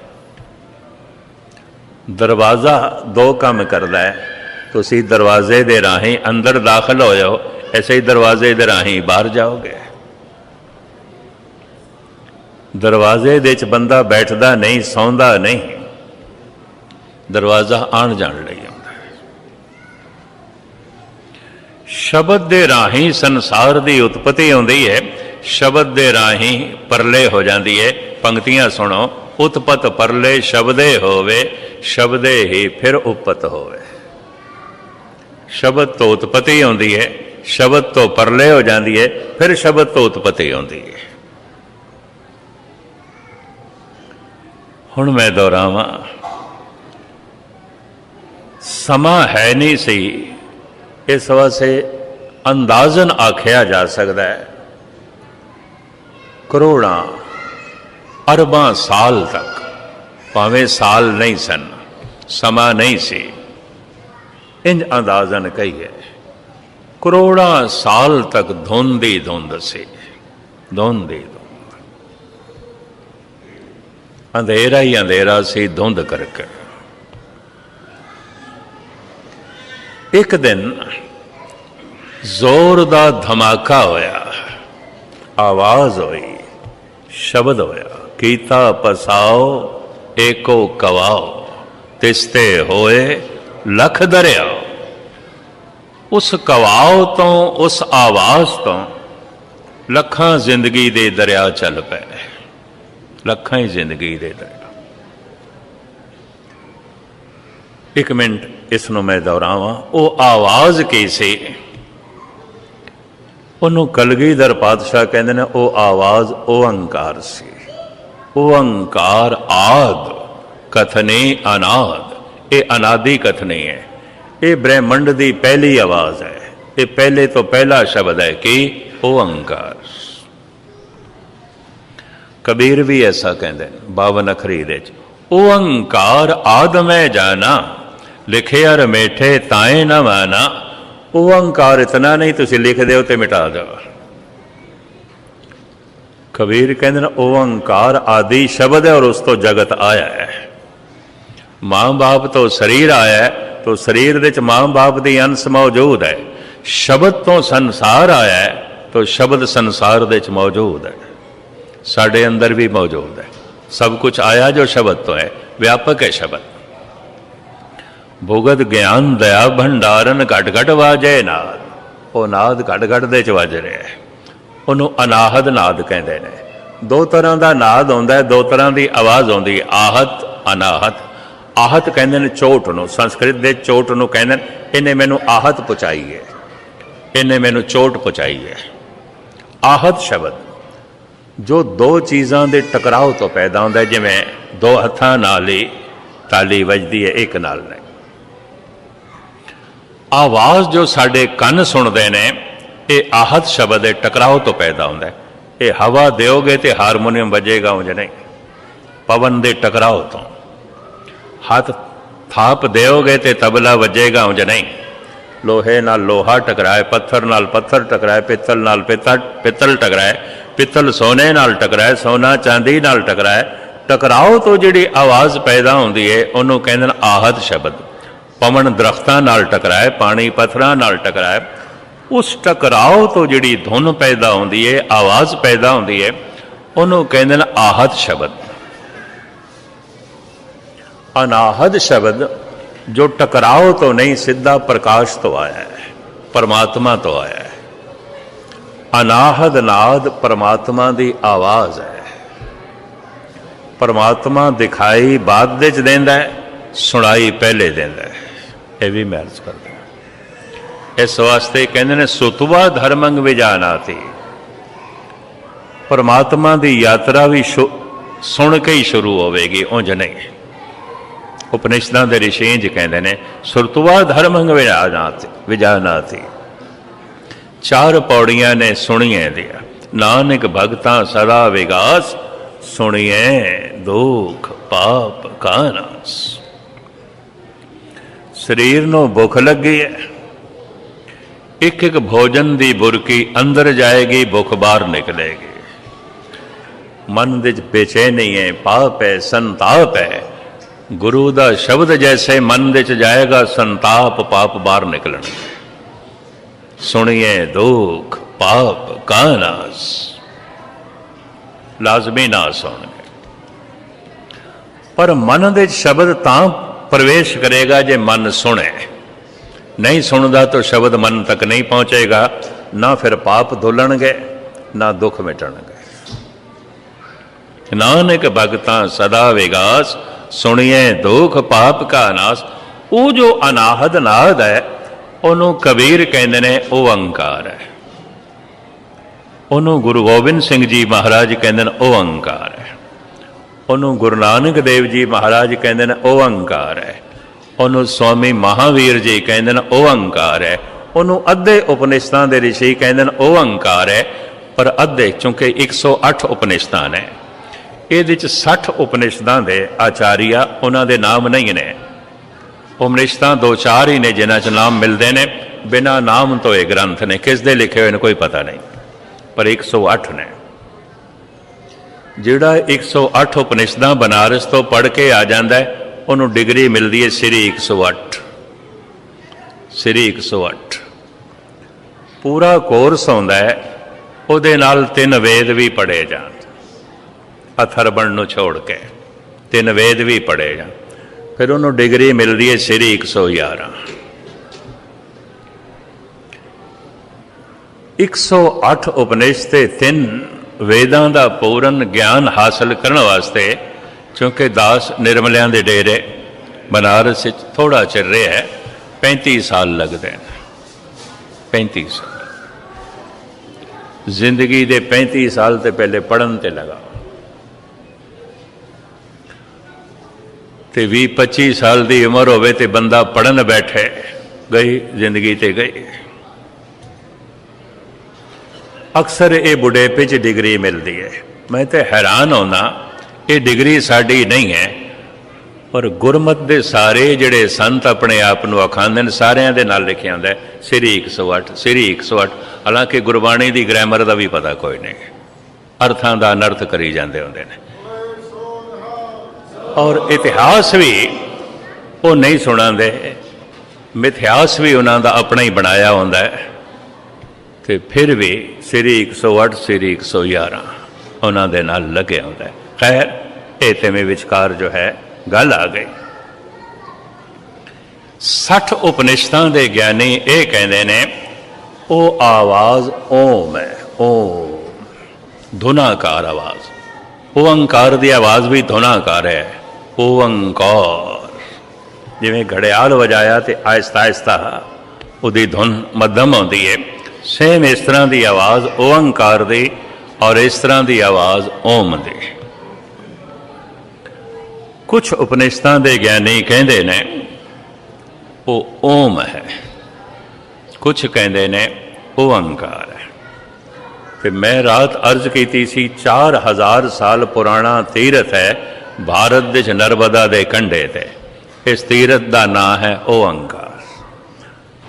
ਦਰਵਾਜ਼ਾ ਦੋ ਕੰਮ ਕਰਦਾ ਹੈ। ਤੁਸੀਂ ਦਰਵਾਜ਼ੇ ਦੇ ਰਾਹੀਂ ਅੰਦਰ ਦਾਖਲ ਹੋ ਜਾਓ, ਐਸੇ ਹੀ ਦਰਵਾਜ਼ੇ ਦੇ ਰਾਹੀਂ ਬਾਹਰ ਜਾਓਗੇ। ਦਰਵਾਜ਼ੇ ਦੇ ਵਿੱਚ ਬੰਦਾ ਬੈਠਦਾ ਨਹੀਂ, ਸੌਂਦਾ ਨਹੀਂ। ਦਰਵਾਜ਼ਾ ਆਣ ਜਾਣ ਲਈ ਆਉਂਦਾ ਸ਼ਬਦ ਦੇ ਰਾਹੀਂ ਸੰਸਾਰ ਦੀ ਉਤਪਤੀ ਆਉਂਦੀ ਹੈ। ਸ਼ਬਦ ਦੇ ਰਾਹੀਂ ਪਰਲੇ ਹੋ ਜਾਂਦੀ ਹੈ ਪੰਕਤੀਆਂ ਸੁਣੋ। ਉਤਪਤ ਪਰਲੇ ਸ਼ਬਦੇ ਹੋਵੇ, ਸ਼ਬਦੇ ਹੀ ਫਿਰ ਉਪਤ ਹੋਵੇ। ਸ਼ਬਦ ਤੋਂ ਉਤਪਤੀ ਹੁੰਦੀ ਹੈ ਸ਼ਬਦ ਤੋਂ ਪਰਲੇ ਹੋ ਜਾਂਦੀ ਹੈ ਫਿਰ ਸ਼ਬਦ ਤੋਂ ਉਤਪਤੀ ਹੁੰਦੀ ਹੈ ਹੁਣ ਮੈਂ ਦੁਹਰਾਵਾਂ। ਸਮਾਂ ਹੈ ਨਹੀਂ ਸਹੀ ਇਸ ਵਾਸਤੇ ਅੰਦਾਜ਼ਨ ਆਖਿਆ ਜਾ ਸਕਦਾ ਹੈ। ਕਰੋੜਾਂ ਅਰਬਾਂ ਸਾਲ ਤੱਕ, ਭਾਵੇਂ ਸਾਲ ਨਹੀਂ ਸਨ, ਸਮਾਂ ਨਹੀਂ ਸੀ। ਇੰਜ ਅੰਦਾਜ਼ਨ ਕਹੀਏ, ਕਰੋੜਾਂ ਸਾਲ ਤੱਕ ਧੁੰਦ ਹੀ ਧੁੰਦ ਸੀ, ਧੁੰਦ ਹੀ ਧੁੰਦ। ਅੰਧੇਰਾ ਹੀ ਅੰਧੇਰਾ ਸੀ ਧੁੰਦ ਕਰਕੇ। ਇੱਕ ਦਿਨ ਜ਼ੋਰ ਦਾ ਧਮਾਕਾ ਹੋਇਆ, ਆਵਾਜ਼ ਹੋਈ। ਸ਼ਬਦ ਹੋਇਆ ਕੀਤਾ ਪਸਾਓ, ਏਕੋ ਕਵਾਓ, ਤਿਸਤੇ ਹੋਏ, ਲਖ ਦਰਿਆ ਉਸ ਕਵਾਓ ਤੋਂ, ਉਸ ਆਵਾਜ਼ ਤੋਂ ਲੱਖਾਂ ਜ਼ਿੰਦਗੀ ਦੇ ਦਰਿਆ ਚੱਲ ਪਏ। ਲੱਖਾਂ ਹੀ ਜ਼ਿੰਦਗੀ ਦੇ ਦਰਿਆ। ਇੱਕ ਮਿੰਟ, ਇਸ ਨੂੰ ਮੈਂ ਦੁਹਰਾਵਾਂ। ਉਹ ਆਵਾਜ਼ ਕੀ ਸੀ? ਉਹਨੂੰ ਕਲਗੀਧਰ ਪਾਤਸ਼ਾਹ ਕਹਿੰਦੇ ਨੇ, ਉਹ ਆਵਾਜ਼ ਓੰਕਾਰ ਸੀ। ਓੰਕਾਰ ਆਦ, ਕਥਨੇ ਅਨਾਦ। ਇਹ ਅਨਾਦੀ ਕਥਨੀ ਹੈ। ਇਹ ਬ੍ਰਹਿਮੰਡ ਦੀ ਪਹਿਲੀ ਆਵਾਜ਼ ਹੈ। ਇਹ ਪਹਿਲੇ ਤੋਂ ਪਹਿਲਾ ਸ਼ਬਦ ਹੈ ਕਿ ਓੰਕਾਰ ਕਬੀਰ ਵੀ ਐਸਾ ਕਹਿੰਦੇ ਨੇ 52 ਅਖਰੀ ਦੇ ਚ ਓੰਕਾਰ ਆਦਮੈ ਜਾਣਾ, ਲਿਖਿਆ ਰਮੇਠੇ ਤਾਏ ਨਾ ਮਾਨਾ ਓੰਕਾਰ ਇਤਨਾ ਨਹੀਂ, ਤੁਸੀਂ ਲਿਖ ਦਿਓ ਤੇ ਮਿਟਾ ਦਿਓ। ਕਬੀਰ ਕਹਿੰਦੇ ਨੇ, ਓੰਕਾਰ ਆਦੀ ਸ਼ਬਦ ਹੈ ਔਰ ਉਸ ਤੋਂ ਜਗਤ ਆਇਆ ਹੈ। ਮਾਂ-ਬਾਪ ਤੋਂ ਸਰੀਰ ਆਇਆ ਹੈ, ਤੋ ਸਰੀਰ ਵਿੱਚ ਮਾਂ-ਬਾਪ ਦੀ ਅੰਸ਼ ਮੌਜੂਦ ਹੈ। ਸ਼ਬਦ ਤੋਂ ਸੰਸਾਰ ਆਇਆ ਹੈ, ਤੋ ਸ਼ਬਦ ਸੰਸਾਰ ਦੇ ਵਿੱਚ ਮੌਜੂਦ ਹੈ। ਸਾਡੇ ਅੰਦਰ ਵੀ ਮੌਜੂਦ ਹੈ। ਸਭ ਕੁਝ ਆਇਆ ਜੋ ਸ਼ਬਦ ਤੋਂ ਹੈ, ਵਿਆਪਕ ਹੈ ਸ਼ਬਦ। ਭੁਗਤ ਗਿਆਨ, ਦਇਆ, ਭੰਡਾਰਨ ਘਟ ਘਟ ਵਾਜੈ ਨਾਦ। ਉਹ ਨਾਦ ਘਟ ਘਟ ਦੇ ਚ ਵੱਜ ਰਿਹਾ ਹੈ। ਉਹਨੂੰ ਅਨਾਹਦ ਨਾਦ ਕਹਿੰਦੇ ਨੇ। ਦੋ ਤਰ੍ਹਾਂ ਦਾ ਨਾਦ ਆਉਂਦਾ ਦੋ ਤਰ੍ਹਾਂ ਦੀ ਆਵਾਜ਼ ਆਉਂਦੀ ਆਹਤ, ਅਨਾਹਤ। ਆਹਤ ਕਹਿੰਦੇ ਨੇ ਚੋਟ ਨੂੰ, ਸੰਸਕ੍ਰਿਤ ਦੇ ਚੋਟ ਨੂੰ ਕਹਿੰਦੇ ਨੇ, ਇਹਨੇ ਮੈਨੂੰ ਆਹਤ ਪਹੁੰਚਾਈ ਹੈ। ਇਹਨੇ ਮੈਨੂੰ ਚੋਟ ਪਹੁੰਚਾਈ ਹੈ। ਆਹਤ ਸ਼ਬਦ। ਜੋ ਦੋ ਚੀਜ਼ਾਂ ਦੇ ਟਕਰਾਓ ਤੋਂ ਪੈਦਾ ਹੁੰਦਾ ਜਿਵੇਂ ਦੋ ਹੱਥਾਂ ਨਾਲ ਹੀ ਤਾਲੀ ਵੱਜਦੀ ਹੈ, ਇੱਕ ਨਾਲ ਨਹੀਂ। ਆਵਾਜ਼ ਜੋ ਸਾਡੇ ਕੰਨ ਸੁਣਦੇ ਨੇ, ਇਹ ਆਹਤ ਸ਼ਬਦ ਦੇ ਟਕਰਾਓ ਤੋਂ ਪੈਦਾ ਹੁੰਦਾ ਹੈ। ਇਹ ਹਵਾ ਦਿਓਗੇ ਤੇ ਹਾਰਮੋਨੀਅਮ ਵੱਜੇਗਾ ਉਂਝ ਨਹੀਂ। ਪਵਨ ਦੇ ਟਕਰਾਓ ਤੋਂ। ਹੱਥ ਥਾਪ ਦਿਓਗੇ ਤੇ ਤਬਲਾ ਵੱਜੇਗਾ ਉਂਝ ਨਹੀਂ। ਲੋਹੇ ਨਾਲ ਲੋਹਾ ਟਕਰਾਏ, ਪੱਥਰ ਨਾਲ ਪੱਥਰ ਟਕਰਾਏ, ਪਿੱਤਲ ਨਾਲ ਪਿੱਤਲ ਪਿੱਤਲ ਟਕਰਾਏ, ਪਿੱਤਲ ਸੋਨੇ ਨਾਲ ਟਕਰਾਏ, ਸੋਨਾ ਚਾਂਦੀ ਨਾਲ ਟਕਰਾਏ। ਟਕਰਾਓ ਤੋਂ ਜਿਹੜੀ ਆਵਾਜ਼ ਪੈਦਾ ਹੁੰਦੀ ਹੈ ਉਹਨੂੰ ਕਹਿੰਦੇ ਨੇ ਆਹਤ ਸ਼ਬਦ। ਪਵਨ ਦਰਖਤਾਂ ਨਾਲ ਟਕਰਾਏ, ਪਾਣੀ ਪੱਥਰਾਂ ਨਾਲ ਟਕਰਾਏ। ਉਸ ਟਕਰਾਓ ਤੋਂ ਜਿਹੜੀ ਧੁਨ ਪੈਦਾ ਹੁੰਦੀ ਹੈ ਆਵਾਜ਼ ਪੈਦਾ ਹੁੰਦੀ ਹੈ ਉਹਨੂੰ ਕਹਿੰਦੇ ਨੇ ਆਹਤ ਸ਼ਬਦ। ਅਨਾਹਦ ਸ਼ਬਦ ਜੋ ਟਕਰਾਓ ਤੋਂ ਨਹੀਂ, ਸਿੱਧਾ ਪ੍ਰਕਾਸ਼ ਤੋਂ ਆਇਆ ਹੈ, ਪਰਮਾਤਮਾ ਤੋਂ ਆਇਆ ਹੈ। ਅਨਾਹਦ ਨਾਦ ਪਰਮਾਤਮਾ ਦੀ ਆਵਾਜ਼ ਹੈ। ਪਰਮਾਤਮਾ ਦਿਖਾਈ ਬਾਅਦ ਵਿੱਚ ਦਿੰਦਾ ਹੈ, ਸੁਣਾਈ ਪਹਿਲੇ ਦਿੰਦਾ ਹੈ। ਇਹ ਵੀ ਮਹਿਰਜ ਕਰਦਾ ਇਸ ਵਾਸਤੇ ਕਹਿੰਦੇ ਨੇ, ਸੁਤਵਾ ਧਰਮੰਗ ਵਿਜਾਨਾਤੀ। ਪਰਮਾਤਮਾ ਦੀ ਯਾਤਰਾ ਵੀ ਸੁਣ ਕੇ ਹੀ ਸ਼ੁਰੂ ਹੋਵੇਗੀ, ਉਂਝ ਨਹੀਂ। ਉਪਨਿਸ਼ਦਾਂ ਦੇ ਰਿਸ਼ੀ ਇੰਝ ਕਹਿੰਦੇ ਨੇ ਸੁਰਤਵਾ ਧਰਮੰਗ ਵਿਜਾਨਾਤੀ ਵਿਜਾਨਾਤੀ। ਚਾਰ ਪੌੜੀਆਂ ਨੇ ਸੁਣੀਏ ਦੀਆਂ। ਨਾਨਕ ਭਗਤਾਂ ਸਦਾ ਵਿਗਾਸ ਸੁਣੀਏ ਦੁਖ ਪਾਪ ਕਾ ਸਰੀਰ ਨੂੰ ਭੁੱਖ ਲੱਗੀ ਹੈ। ਇੱਕ ਇੱਕ ਭੋਜਨ ਦੀ ਬੁਰਕੀ ਅੰਦਰ ਜਾਏਗੀ, ਭੁੱਖ ਬਾਹਰ ਨਿਕਲੇਗੀ। ਮਨ ਵਿੱਚ ਬੇਚੈਨੀ ਹੈ, ਪਾਪ ਹੈ, ਸੰਤਾਪ ਹੈ। ਗੁਰੂ ਦਾ ਸ਼ਬਦ ਜੈਸੇ ਮਨ ਵਿੱਚ ਜਾਏਗਾ, ਸੰਤਾਪ ਪਾਪ ਬਾਹਰ ਨਿਕਲਣਗੇ। ਸੁਣੀਏ ਦੁੱਖ, ਪਾਪ ਕਾ ਨਾਸ ਲਾਜ਼ਮੀ ਨਾ ਸੁਣਗੇ ਪਰ ਮਨ ਦੇ ਸ਼ਬਦ ਤਾਂ ਪ੍ਰਵੇਸ਼ ਕਰੇਗਾ ਜੇ ਮਨ ਸੁਣੇ। ਨਹੀਂ ਸੁਣਦਾ ਤਾਂ ਸ਼ਬਦ ਮਨ ਤੱਕ ਨਹੀਂ ਪਹੁੰਚੇਗਾ, ਨਾ ਫਿਰ ਪਾਪ ਧੁੱਲਣਗੇ, ਨਾ ਦੁੱਖ ਮਿਟਣਗੇ। ਨਾਨਕ ਭਗਤਾਂ ਸਦਾ ਵਿਗਾਸ, ਸੁਣੀਏ ਦੁੱਖ ਪਾਪ ਕਾ ਨਾਸ। ਉਹ ਜੋ ਅਨਾਹਦ ਨਾਦ ਹੈ, ਉਹਨੂੰ ਕਬੀਰ ਕਹਿੰਦੇ ਨੇ, ਉਹ ਓੰਕਾਰ ਹੈ। ਉਹਨੂੰ ਗੁਰੂ ਗੋਬਿੰਦ ਸਿੰਘ ਜੀ ਮਹਾਰਾਜ ਕਹਿੰਦੇ ਨੇ ਓੰਕਾਰ ਹੈ। ਉਹਨੂੰ ਗੁਰੂ ਨਾਨਕ ਦੇਵ ਜੀ ਮਹਾਰਾਜ ਕਹਿੰਦੇ ਨੇ, ਉਹ ਅਹੰਕਾਰ ਹੈ। ਉਹਨੂੰ ਸਵਾਮੀ ਮਹਾਵੀਰ ਜੀ ਕਹਿੰਦੇ ਨੇ, ਉਹ ਅਹੰਕਾਰ ਹੈ। ਉਹਨੂੰ ਅੱਧੇ ਉਪਨਿਸ਼ਦਾਂ ਦੇ ਰਿਸ਼ੀ ਕਹਿੰਦੇ ਨੇ, ਉਹ ਅਹੰਕਾਰ ਹੈ। ਪਰ ਅੱਧੇ ਚੂੰਕਿ 108 ਉਪਨਿਸ਼ਦਾਂ ਨੇ। ਇਹਦੇ ਚ 60 ਉਪਨਿਸ਼ਦਾਂ ਦੇ ਆਚਾਰੀਆ ਉਹਨਾਂ ਦੇ ਨਾਮ ਨਹੀਂ ਨੇ। ਉਪਨਿਸ਼ਦਾਂ ਦੋ ਚਾਰ ਹੀ ਨੇ, ਜਿਨ੍ਹਾਂ ਚ ਨਾਮ ਮਿਲਦੇ ਨੇ। ਬਿਨਾ ਨਾਮ ਤੋਂ ਇਹ ਗ੍ਰੰਥ ਨੇ। ਕਿਸ ਦੇ ਲਿਖੇ ਹੋਏ ਨੇ, ਕੋਈ ਪਤਾ ਨਹੀਂ। ਪਰ 108 ਨੇ। ਜਿਹੜਾ 108 ਉਪਨਿਸ਼ਦਾਂ ਬਨਾਰਸ ਤੋਂ ਪੜ੍ਹ ਕੇ ਆ ਜਾਂਦਾ ਹੈ, ਉਹਨੂੰ ਡਿਗਰੀ ਮਿਲਦੀ ਹੈ ਸ੍ਰੀ 108 ਸ੍ਰੀ 108 ਪੂਰਾ ਕੋਰਸ ਹੁੰਦਾ ਹੈ, ਉਹਦੇ ਨਾਲ ਤਿੰਨ ਵੇਦ ਵੀ ਪੜ੍ਹੇ ਜਾਣ। ਅਥਰਵਣ ਨੂੰ ਛੋੜ ਕੇ ਤਿੰਨ ਵੇਦ ਵੀ ਪੜ੍ਹੇ ਜਾਣ। ਫਿਰ ਉਹਨੂੰ ਡਿਗਰੀ ਮਿਲਦੀ ਹੈ ਸ੍ਰੀ 111 108 ਉਪਨਿਸ਼ਦ ਤੇ ਤਿੰਨ ਵੇਦਾਂ ਦਾ ਪੂਰਨ ਗਿਆਨ ਹਾਸਲ ਕਰਨ ਵਾਸਤੇ, ਕਿਉਂਕਿ ਦਾਸ ਨਿਰਮਲਿਆਂ ਦੇ ਡੇਰੇ ਬਨਾਰਸ ਵਿੱਚ ਥੋੜਾ ਚਿਰ ਰਿਹਾ ਹੈ 35 ਸਾਲ ਲੱਗਦੇ ਨੇ। 35 ਸਾਲ। ਜ਼ਿੰਦਗੀ ਦੇ 35 ਸਾਲ ਤੇ ਪਹਿਲੇ ਪੜਨ ਤੇ ਲਗਾ। ਤੇ 20 25 ਸਾਲ ਦੀ ਉਮਰ ਹੋਵੇ ਤੇ ਬੰਦਾ ਪੜਨ ਬੈਠੇ, ਗਈ ਜ਼ਿੰਦਗੀ ਤੇ ਗਈ। ਅਕਸਰ ਇਹ ਬੁਢੇਪੇ 'ਚ ਡਿਗਰੀ ਮਿਲਦੀ ਹੈ। ਮੈਂ ਤੇ ਹੈਰਾਨ ਹੁੰਦਾ, ਇਹ ਡਿਗਰੀ ਸਾਡੀ ਨਹੀਂ ਹੈ, ਪਰ ਗੁਰਮਤ ਦੇ ਸਾਰੇ ਜਿਹੜੇ ਸੰਤ ਆਪਣੇ ਆਪ ਨੂੰ ਅਖਾਂਦੇ ਨੇ, ਸਾਰਿਆਂ ਦੇ ਨਾਲ ਲਿਖਿਆ ਹੁੰਦਾ ਹੈ, ਸ੍ਰੀ 108 ਸ੍ਰੀ 108 ਹਾਲਾਂਕਿ ਗੁਰਬਾਣੀ ਦੀ ਗ੍ਰਾਮਰ ਦਾ ਵੀ ਪਤਾ ਕੋਈ ਨਹੀਂ। ਅਰਥਾਂ ਦਾ ਅਨਰਥ ਕਰੀ ਜਾਂਦੇ ਹੁੰਦੇ ਨੇ। ਔਰ ਇਤਿਹਾਸ ਵੀ ਉਹ ਨਹੀਂ ਸੁਣਾਉਂਦੇ। ਮਿਥਿਹਾਸ ਵੀ ਉਹਨਾਂ ਦਾ ਆਪਣਾ ਹੀ ਬਣਾਇਆ ਹੁੰਦਾ ਹੈ। ਤੇ ਫਿਰ ਵੀ ਸ੍ਰੀ 108 ਸ੍ਰੀ 111 ਉਹਨਾਂ ਦੇ ਨਾਲ ਲੱਗਿਆ ਹੁੰਦਾ ਖੈਰ, ਇਹ ਤੇ ਵਿਚਕਾਰ ਜੋ ਹੈ, ਗੱਲ ਆ ਗਈ। 60 ਉਪਨਿਸ਼ਦਾਂ ਦੇ ਗਿਆਨੀ ਇਹ ਕਹਿੰਦੇ ਨੇ ਉਹ ਆਵਾਜ਼ ਓਮ ਹੈ, ਓਮ। ਧੁਨਾਕਾਰ ਆਵਾਜ਼। ਓੰਕਾਰ ਦੀ ਆਵਾਜ਼ ਵੀ ਧੁਨਾਕਾਰ ਹੈ ਓੰਕਾਰ ਜਿਵੇਂ ਘੜਿਆਲ ਵਜਾਇਆ ਤੇ ਆਇਸਤਾ ਆਹਿਸਤਾ ਉਹਦੀ ਧੁਨ ਮੱਧਮ ਆਉਂਦੀ ਹੈ ਸੇਮ ਇਸ ਤਰ੍ਹਾਂ ਦੀ ਆਵਾਜ਼ ਓੰਕਾਰ ਦੀ ਔਰ ਇਸ ਤਰ੍ਹਾਂ ਦੀ ਆਵਾਜ਼ ਓਮ ਦੀ। ਕੁਝ ਉਪਨਿਸ਼ਦਾਂ ਦੇ ਗਿਆਨੀ ਕਹਿੰਦੇ ਨੇ, ਉਹ ਓਮ ਹੈ। ਕੁਝ ਕਹਿੰਦੇ ਨੇ ਓੰਕਾਰ ਹੈ। ਤੇ ਮੈਂ ਰਾਤ ਅਰਜ਼ ਕੀਤੀ ਸੀ 4000 ਸਾਲ ਪੁਰਾਣਾ ਤੀਰਥ ਹੈ ਭਾਰਤ ਦੇ ਨਰਮਦਾ ਦੇ ਕੰਢੇ ਤੇ। ਇਸ ਤੀਰਥ ਦਾ ਨਾਂ ਹੈ ਓੰਕਾਰ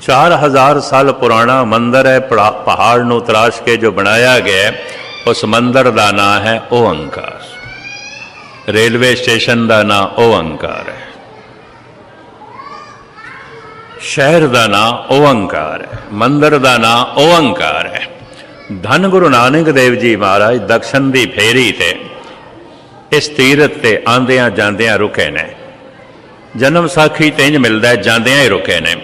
4000 ਸਾਲ ਪੁਰਾਣਾ ਮੰਦਰ ਹੈ, ਪੜਾ- ਪਹਾੜ ਨੂੰ ਤਰਾਸ਼ ਕੇ ਜੋ ਬਣਾਇਆ ਗਿਆ ਉਸ ਮੰਦਰ ਦਾ ਨਾਂ ਹੈ ਓੰਕਾਰ ਰੇਲਵੇ ਸਟੇਸ਼ਨ ਦਾ ਨਾਂ ਓੰਕਾਰ ਹੈ। ਸ਼ਹਿਰ ਦਾ ਨਾਂ ਓੰਕਾਰ ਹੈ, ਮੰਦਰ ਦਾ ਨਾਂ ਓੰਕਾਰ ਹੈ। ਧੰਨ ਗੁਰੂ ਨਾਨਕ ਦੇਵ ਜੀ ਮਹਾਰਾਜ, ਦਕਸ਼ਨ ਦੀ ਫੇਰੀ ਤੇ ਇਸ ਤੀਰਥ ਤੇ ਆਂਦਿਆਂ ਜਾਂਦਿਆਂ ਰੁਕੇ ਨੇ। ਜਨਮ ਸਾਖੀ ਤੇ ਮਿਲਦਾ ਜਾਂਦਿਆਂ ਹੀ ਰੁਕੇ ਨੇ।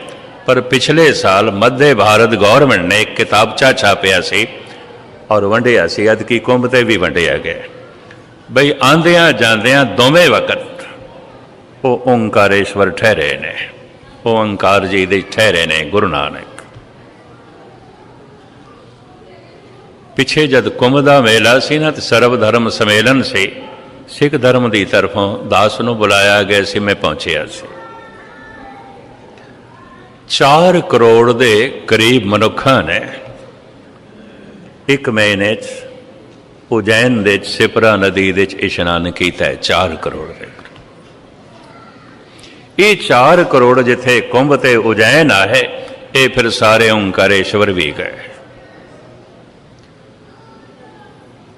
ਪਰ ਪਿਛਲੇ ਸਾਲ ਮੱਧੇ ਭਾਰਤ ਗਵਰਨਮੈਂਟ ਨੇ ਇੱਕ ਕਿਤਾਬਚਾ ਛਾਪਿਆ ਸੀ ਔਰ ਵੰਡਿਆ ਸੀ ਅਦਕੀ ਕੁੰਭ ਤੇ ਵੀ ਵੰਡਿਆ ਗਿਆ। ਬਈ ਆਂਦਿਆਂ ਜਾਂਦਿਆਂ ਦੋਵੇਂ ਵਕਤ ਉਹ ਓੰਕਾਰੇਸ਼ਵਰ ਠਹਿਰੇ ਨੇ, ਉਹ ਓੰਕਾਰ ਜੀ ਦੇ ਠਹਿਰੇ ਨੇ ਗੁਰੂ ਨਾਨਕ। ਪਿੱਛੇ ਜਦ ਕੁੰਭ ਦਾ ਮੇਲਾ ਸੀ ਨਾ, ਤੇ ਸਰਬ ਧਰਮ ਸੰਮੇਲਨ ਸੀ, ਸਿੱਖ ਧਰਮ ਦੀ ਤਰਫੋਂ ਦਾਸ ਨੂੰ ਬੁਲਾਇਆ ਗਿਆ ਸੀ, ਮੈਂ ਪਹੁੰਚਿਆ ਸੀ। 4 ਕਰੋੜ ਦੇ ਕਰੀਬ ਮਨੁੱਖਾਂ ਨੇ ਇੱਕ ਮਹੀਨੇ 'ਚ ਉਜੈਨ ਦੇ ਸਿਪਰਾ ਨਦੀ ਦੇ 'ਚ ਇਸ਼ਨਾਨ ਕੀਤਾ ਹੈ 4 ਕਰੋੜ ਦੇ। ਇਹ 4 ਕਰੋੜ ਜਿੱਥੇ ਕੁੰਭ ਤੇ ਉਜੈਨ ਆਏ, ਇਹ ਫਿਰ ਸਾਰੇ ਓੰਕਾਰੇਸ਼ਵਰ ਵੀ ਗਏ।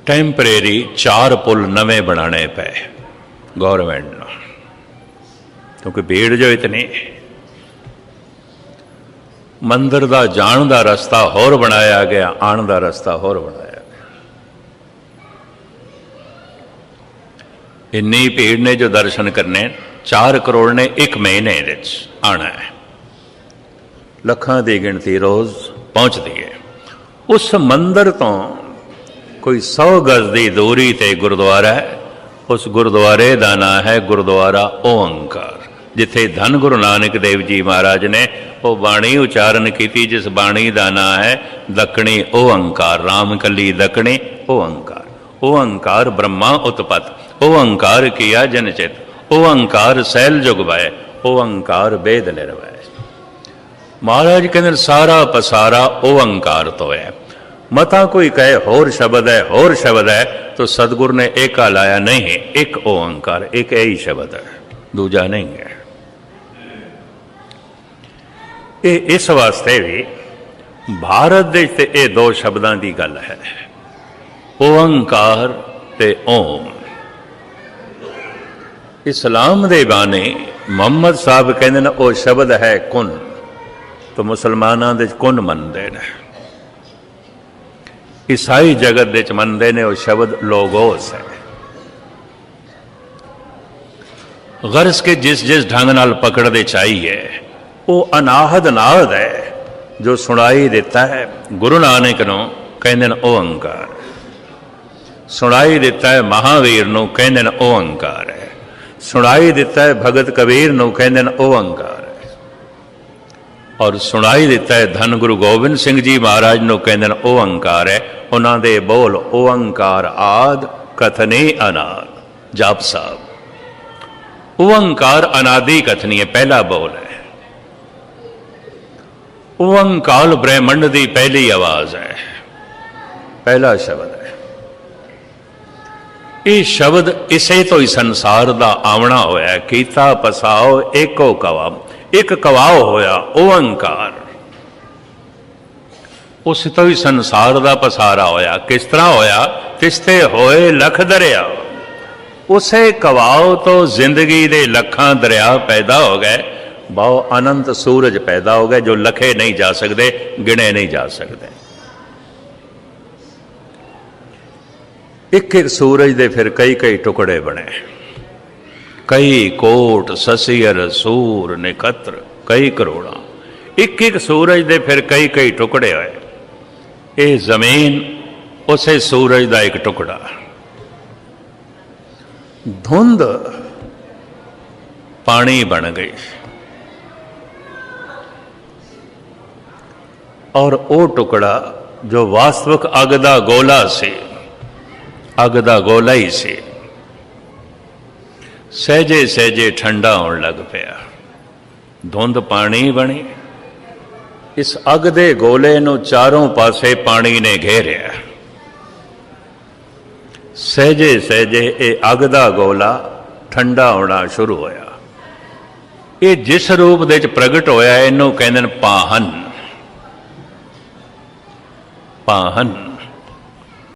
ਟੈਂਪਰੇਰੀ ਚਾਰ ਪੁਲ ਨਵੇਂ ਬਣਾਣੇ ਪਏ ਗਵਰਨਮੈਂਟ ਨੂੰ। ਕਿਉਂਕਿ ਭੀੜ ਜੋ ਇਤਨੀ ਮੰਦਰ ਦਾ ਜਾਣ ਦਾ ਰਸਤਾ ਹੋਰ ਬਣਾਇਆ ਗਿਆ, ਆਉਣ ਦਾ ਰਸਤਾ ਹੋਰ ਬਣਾਇਆ ਗਿਆ। ਇੰਨੀ ਭੀੜ ਨੇ ਜੋ ਦਰਸ਼ਨ ਕਰਨੇ 4 ਕਰੋੜ ਨੇ ਇੱਕ ਮਹੀਨੇ ਵਿੱਚ ਆਣਾ ਹੈ। ਲੱਖਾਂ ਦੀ ਗਿਣਤੀ ਰੋਜ਼ ਪਹੁੰਚਦੀ ਹੈ। ਉਸ ਮੰਦਰ ਤੋਂ ਕੋਈ 100 ਗਜ਼ ਦੀ ਦੂਰੀ ਤੇ ਗੁਰਦੁਆਰਾ ਹੈ। ਉਸ ਗੁਰਦੁਆਰੇ ਦਾ ਨਾਮ ਹੈ ਗੁਰਦੁਆਰਾ ਓੰਕਾਰ, ਜਿੱਥੇ ਧੰਨ ਗੁਰੂ ਨਾਨਕ ਦੇਵ ਜੀ ਮਹਾਰਾਜ ਨੇ ਉਹ ਬਾਣੀ ਉਚਾਰਨ ਕੀਤੀ, ਜਿਸ ਬਾਣੀ ਦਾ ਨਾਮ ਹੈ ਦਕਣੀ ਓੰਕਾਰ RAM ਕੱਲੀ ਦਕਣੀ ਓੰਕਾਰ ਓੰਕਾਰ ਬ੍ਰਹਮਾ ਉਤਪਤ ਓੰਕਾਰ ਕੀਆ ਜਨ ਚਿਤ ਓੰਕਾਰ ਸੈਲ ਜੁਗ ਵੈ ਓੰਕਾਰ ਬੇਦ ਨਿਰਵੈ ਮਹਾਰਾਜ ਕਹਿੰਦੇ ਸਾਰਾ ਪਸਾਰਾ ਓੰਕਾਰ ਤੋਂ ਹੈ। ਮਤਾ ਕੋਈ ਕਹੇ, ਹੋਰ ਸ਼ਬਦ ਹੈ, ਹੋਰ ਸ਼ਬਦ ਹੈ, ਤਾਂ ਸਤਿਗੁਰ ਨੇ ਏਕਾ ਲਾਇਆ ਨਹੀਂ, ਇੱਕ ਓੰਕਾਰ ਇੱਕ ਇਹ ਹੀ ਸ਼ਬਦ ਹੈ, ਦੂਜਾ ਨਹੀਂ ਹੈ। ਇਹ ਇਸ ਵਾਸਤੇ ਵੀ ਭਾਰਤ ਦੇ ਤੇ ਇਹ ਦੋ ਸ਼ਬਦਾਂ ਦੀ ਗੱਲ ਹੈ। ਓੰਕਾਰ ਤੇ ਓਮ। ਇਸਲਾਮ ਦੇ ਬਾਣੇ ਮੁਹੰਮਦ ਸਾਹਿਬ ਕਹਿੰਦੇ ਨੇ, ਉਹ ਸ਼ਬਦ ਹੈ ਕੁਨ। ਤਾਂ ਮੁਸਲਮਾਨਾਂ ਦੇ ਚ ਕੁਨ ਮੰਨਦੇ ਨੇ। ਈਸਾਈ ਜਗਤ ਦੇ ਚ ਮੰਨਦੇ ਨੇ, ਉਹ ਸ਼ਬਦ ਲੋਗੋਸ ਹੈ। ਗਰਸ ਕੇ ਜਿਸ ਜਿਸ ਢੰਗ ਨਾਲ ਪਕੜਦੇ ਚਾਹੀਏ ਉਹ ਅਨਾਹਦ ਨਾਹਦ ਹੈ, ਜੋ ਸੁਣਾਈ ਦਿੱਤਾ ਹੈ। ਗੁਰੂ ਨਾਨਕ ਨੂੰ ਕਹਿੰਦੇ ਨੇ ਓੰਕਾਰ। ਸੁਣਾਈ ਦਿੱਤਾ ਹੈ ਮਹਾਵੀਰ ਨੂੰ ਕਹਿੰਦੇ ਨੇ ਓੰਕਾਰ ਹੈ। ਸੁਣਾਈ ਦਿੱਤਾ ਹੈ ਭਗਤ ਕਬੀਰ ਨੂੰ ਕਹਿੰਦੇ ਨੇ ਓੰਕਾਰ ਹੈ। ਔਰ ਸੁਣਾਈ ਦਿੱਤਾ ਹੈ ਧੰਨ ਗੁਰੂ ਗੋਬਿੰਦ ਸਿੰਘ ਜੀ ਮਹਾਰਾਜ ਨੂੰ ਕਹਿੰਦੇ ਨੇ ਓੰਕਾਰ ਹੈ। ਉਹਨਾਂ ਦੇ ਬੋਲ ਓੰਕਾਰ ਆਦ ਕਥਨੇ ਅਨਾਦ। ਜਪ ਸਾਹਿਬ। ਓੰਕਾਰ ਅਨਾਦੀ ਕਥਨੀ ਹੈ, ਪਹਿਲਾ ਬੋਲ ਹੈ। ਓੰਕਾਰ ਬ੍ਰਹਮੰਡ ਦੀ ਪਹਿਲੀ ਆਵਾਜ਼ ਹੈ। ਪਹਿਲਾ ਸ਼ਬਦ ਹੈ। ਇਹ ਸ਼ਬਦ ਇਸੇ ਤੋਂ ਹੀ ਸੰਸਾਰ ਦਾ ਆਵਣਾ ਹੋਇਆ ਕੀਤਾ ਪਸਾਓ ਏਕੋ ਕਵਾ ਇੱਕ ਕਵਾਓ ਹੋਇਆ ਓੰਕਾਰ ਉਸ ਤੋਂ ਹੀ ਸੰਸਾਰ ਦਾ ਪਸਾਰਾ ਹੋਇਆ। ਕਿਸ ਤਰ੍ਹਾਂ ਹੋਇਆ? ਤਿਸਤੇ ਹੋਏ ਲਖ ਦਰਿਆ। ਉਸੇ ਕਵਾਓ ਤੋਂ ਜ਼ਿੰਦਗੀ ਦੇ ਲੱਖਾਂ ਦਰਿਆ ਪੈਦਾ ਹੋ ਗਏ। ਬਹੁ ਅਨੰਤ ਸੂਰਜ ਪੈਦਾ ਹੋ ਗਏ, ਜੋ ਲਖੇ ਨਹੀਂ ਜਾ ਸਕਦੇ, ਗਿਣੇ ਨਹੀਂ ਜਾ ਸਕਦੇ। ਇੱਕ ਇੱਕ ਸੂਰਜ ਦੇ ਫਿਰ ਕਈ ਕਈ ਟੁਕੜੇ ਬਣੇ। ਕਈ ਕੋਟ ਸਸੀਰ ਸੂਰ, ਨਿਕਤਰ, ਕਈ ਕਰੋੜਾਂ। ਇੱਕ ਇੱਕ ਸੂਰਜ ਦੇ ਫਿਰ ਕਈ ਕਈ ਟੁਕੜੇ ਹੋਏ ਇਹ ਜ਼ਮੀਨ ਉਸੇ ਸੂਰਜ ਦਾ ਇੱਕ ਟੁਕੜਾ। ਧੁੰਦ ਪਾਣੀ ਬਣ ਗਈ। ਔਰ ਉਹ ਟੁਕੜਾ ਜੋ ਵਾਸਤਵਿਕ ਅਗ ਦਾ ਗੋਲਾ ਸੀ, ਅਗ ਦਾ ਗੋਲਾ ਹੀ ਸੀ। ਸਹਿਜੇ ਸਹਿਜੇ ਠੰਡਾ ਹੋਣ ਲੱਗ ਪਿਆ। ਧੁੰਦ ਪਾਣੀ ਬਣੀ। ਇਸ ਅਗ ਦੇ ਗੋਲੇ ਨੂੰ ਚਾਰੋਂ ਪਾਸੇ ਪਾਣੀ ਨੇ ਘੇਰਿਆ। ਸਹਿਜੇ ਸਹਿਜੇ ਇਹ ਅਗ ਦਾ ਗੋਲਾ ਠੰਡਾ ਹੋਣਾ ਸ਼ੁਰੂ ਹੋਇਆ। ਇਹ ਜਿਸ ਰੂਪ ਦੇ ਵਿੱਚ ਪ੍ਰਗਟ ਹੋਇਆ, ਇਹਨੂੰ ਕਹਿੰਦੇ ਨੇ ਪਾਹਨ। ਪਾਹਨ।